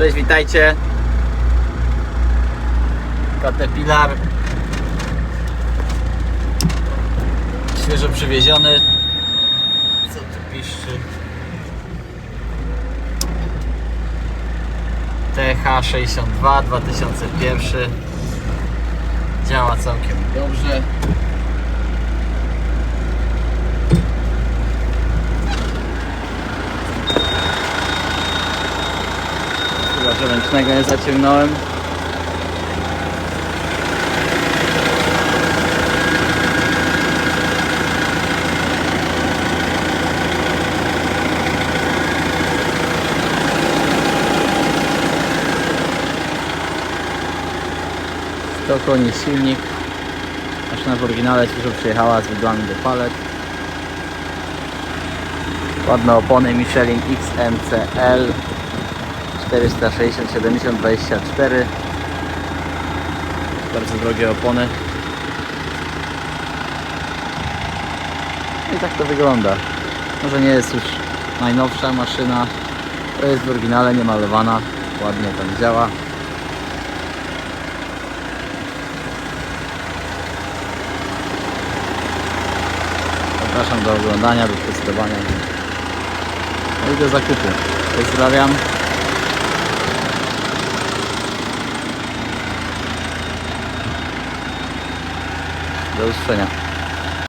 Cześć, witajcie. Caterpillar. Świeżo przywieziony. Co tu piszczy? TH62 2001. Działa całkiem dobrze. Chyba, że ręcznego nie zaciągnąłem. To koni silnik. Maszyna w oryginale świeżo przyjechała z widłami do palet. Ładne opony Michelin XMCL 460 70 24 bardzo drogie opony. I tak to wygląda. Może nie jest już najnowsza maszyna. To jest w oryginale niemalowana. Ładnie tam działa. Zapraszam do oglądania, do testowania. No i do zakupu. Pozdrawiam Do usłyszenia.